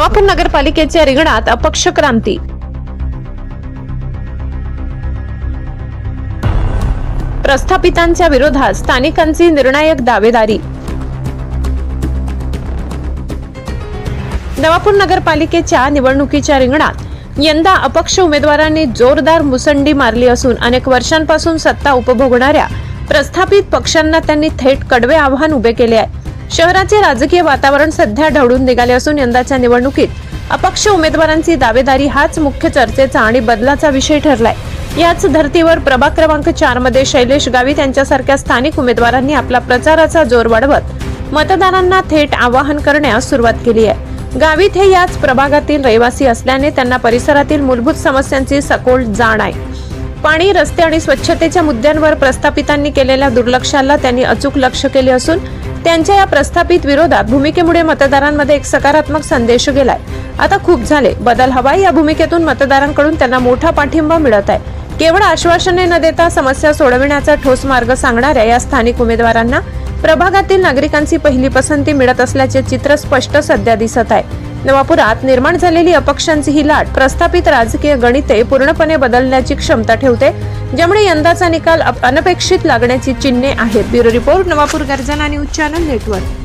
नवापूर नगरपालिकेच्या रिंगणात अपक्ष क्रांती. प्रस्थापितांच्या विरोधात स्थानिकांची निर्णायक दावेदारी. नवापूर नगरपालिकेच्या निवडणुकीच्या रिंगणात यंदा अपक्ष उमेदवारांनी जोरदार मुसंडी मारली असून अनेक वर्षांपासून सत्ता उपभोगणाऱ्या प्रस्थापित पक्षांना त्यांनी थेट कडवे आव्हान उभे केले आहे. शहराचे राजकीय वातावरण सध्या ढवळून निघाले असून यंदाच्या निवडणुकीत अपक्ष उमेदवारांची दावेदारी हाच मुख्य चर्चेचा आणि बदलाचा विषय ठरलाय. याच धर्तीवर प्रभाग क्रमांक चारमध्ये शैलेश गावित यांच्यासारख्या स्थानिक उमेदवारांनी आपला प्रचाराचा जोर वाढवत मतदारांना थेट आवाहन करण्यास सुरुवात केली आहे. गावित हे याच प्रभागातील रहिवासी असल्याने त्यांना परिसरातील मूलभूत समस्यांची सखोल जाण आहे. पाणी रस्ते आणि स्वच्छतेच्या मुद्द्यांवर प्रस्थापितांनी केलेल्या दुर्लक्षाला त्यांनी अचूक लक्ष केले असून त्यांच्या या प्रस्थापित विरोधात भूमिकेमुळे मतदारांमध्ये एक सकारात्मक संदेश गेलाय. आता खूप झाले. बदल हवाय या भूमिकेतून मतदारांकडून त्यांना मोठा पाठिंबा मिळत आहे. केवळ आश्वासने न देता समस्या सोडविण्याचा ठोस मार्ग सांगणाऱ्या या स्थानिक उमेदवारांना प्रभागातील नागरिकांची पहिली पसंती मिळत असल्याचे चित्र स्पष्ट सध्या दिसत आहे. नवापुरात निर्माण झालेली अपक्षांची ही लाट प्रस्थापित राजकीय गणिते पूर्णपणे बदलण्याची क्षमता ठेवते ज्यामुळे यंदाचा निकाल अनपेक्षित लागण्याची चिन्हे आहेत. ब्युरो रिपोर्ट नवापूर गर्जना आणि उच्चानल नेटवर्क.